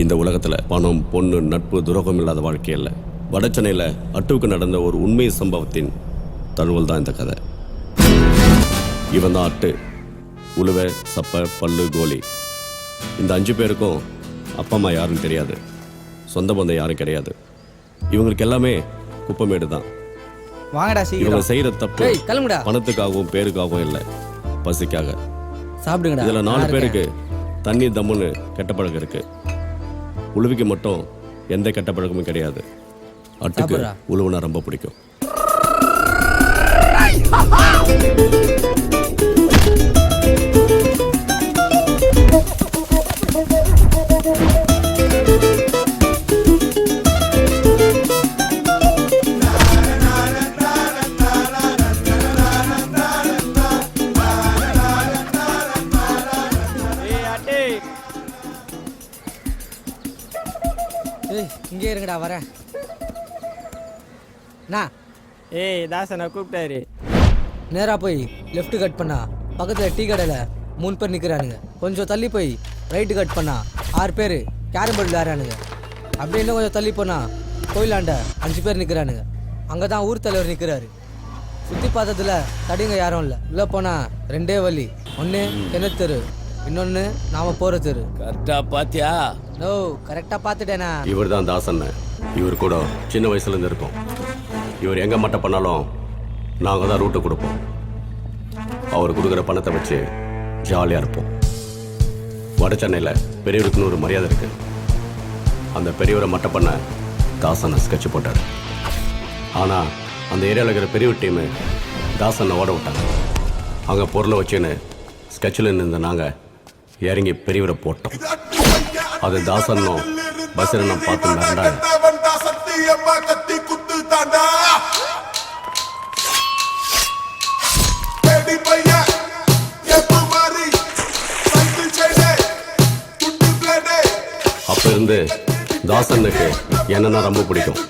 இந்த உலகத்துல பணம் பொண்ணு நட்பு துரோகம் இல்லாத வாழ்க்கை இல்லை. வடச்சென்னையில் அட்டுவுக்கு நடந்த ஒரு உண்மை சம்பவத்தின் தழுவல் தான் இந்த கதை. இவன் தான் அட்டு. உழுவை சப்ப பல்லு கோலி. இந்த அஞ்சு பேருக்கும் அப்பா அம்மா யாருன்னு தெரியாது. சொந்த பந்தம் யாரும் கிடையாது. இவங்களுக்கு எல்லாமே குப்பமேடு தான். வாங்கடா இவங்க செய்யற தப்பு பணத்துக்காகவும் பேருக்காகவும் இல்லை. பசிக்காக. சாப்பிடுங்கடா. இதுல நாலு பேருக்கு. தண்ணி தம்முன்னு கெட்ட பழக்கம் இருக்கு. உழுவிக்கு மட்டும் எந்த கெட்ட பழக்கமும் கிடையாது. அட்டுக்கு. உழுவுனா ரொம்ப பிடிக்கும். இருங்கடா வரேன். நான் ஏய் தாசனை கூப்பிட்டாரு. நேரா போய் லெஃப்ட் கட் பண்ணா. பக்கத்துல டீ கடையில மூணு பேர் நிக்கிறானுங்க. கொஞ்சம் தள்ளி போய் ரைட்டு கட் பண்ணா. ஆறு பேர் கேரம் போர்டு விளையாடுறானுங்க அப்படியே இன்னும் கொஞ்சம் தள்ளி போனா கோயிலாண்ட அஞ்சு பேர் நிக்கிறானுங்க. அங்கே தான் ஊர் தலைவர் நிற்கிறாரு சுற்றி பார்த்ததுல தடிங்க யாரும் இல்லை. உள்ளே போனா ரெண்டே வழி. ஒன்று கிணத்தெரு இன்னொன்று நாம போகிற தெரு. கரெக்டா பாத்தியா? ஓ கரெக்டாக பாத்துட்டேனா இவர் தான் தாசன் இவர் கூட சின்ன வயசுல இருந்து இருக்கும். இவர் எங்க மட்டம் பண்ணாலும் நாங்க தான் ரூட்டு கொடுப்போம். அவர் கொடுக்குற பணத்தை வச்சு ஜாலியா இருப்போம். வட சென்னையில் பெரியவருக்குன்னு ஒரு மரியாதை இருக்கு. அந்த பெரியவரை மட்டம் பண்ண தாசனை ஸ்கெட்ச் போட்டார். ஆனால் அந்த ஏரியாவில் இருக்கிற பெரியவர் டீமு தாசனை ஓட விட்டாங்க. அங்கே பொருளை வச்சுன்னு ஸ்கெட்சில் நின்று நாங்கள் இறங்கி பெரியவரை போட்டோம். அது தாசன்னும் பசரனும் பார்த்து மிரண்டாங்க. கத்தி குத்து அப்ப இருந்து தாசனுக்கு என்னன்னா ரொம்ப பிடிக்கும்.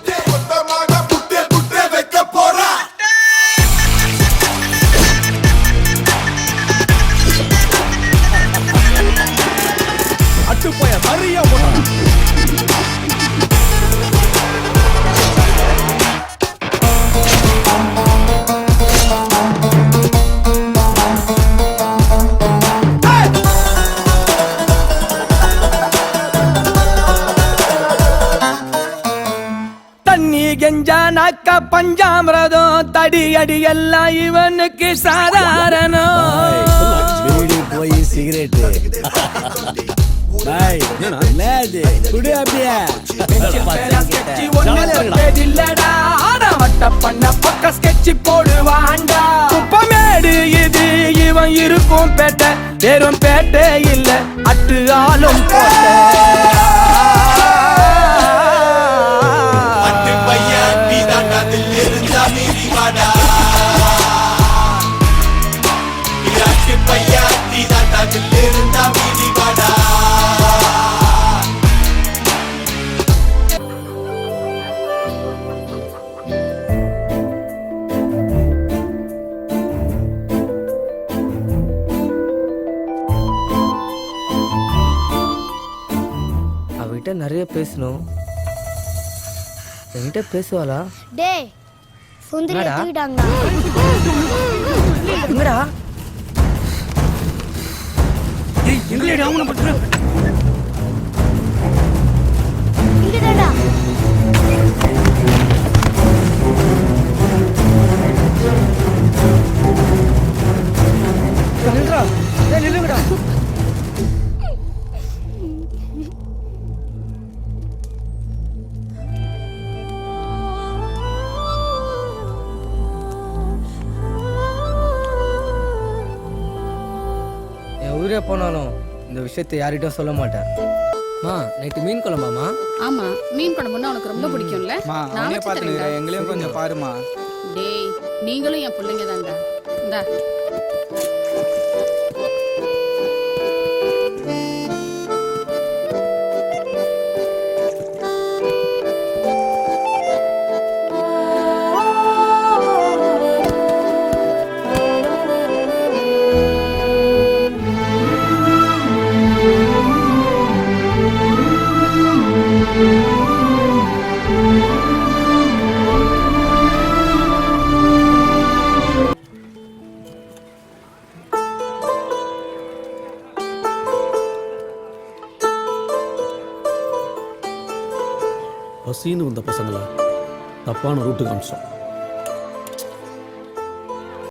நாக்க பஞ்சாமிரதம். தடி அடி எல்லாம் இவனுக்கு சாதாரணம். பீடி போய் சிகரெட் போடுவான்டா. குப்பமேடு இது இவன் இருக்கும் பேட்டை. வெறும் பேட்டை இல்ல அட்டு ஆளும் போட்ட. அவகிட்ட நிறைய பேசணும். என்கிட்ட பேசுவாளா? டேய் சுந்தரி என்னடா? தூக்கிட்டாங்க. எங்கடா இங்கடா நில்றா ஏய் நில்லுங்கடா. உயிரே போனாலும் இந்த விஷயத்தை யார்கிட்டயும் சொல்ல மாட்டேன். மா நைட்டு மீன் குழம்பாமா ஆமா மீன் குழம்புன்னா உனக்கு ரொம்ப பிடிக்கும்ல? நான் தரேன்டா. எங்களையும் கொஞ்சம் பாருமா. டேய் நீங்களும் என் பிள்ளைங்க தான்டா இந்தா. பசின்னு வந்த பசங்களை? தப்பான ரூட்டுக்கு அமிச்சோம்.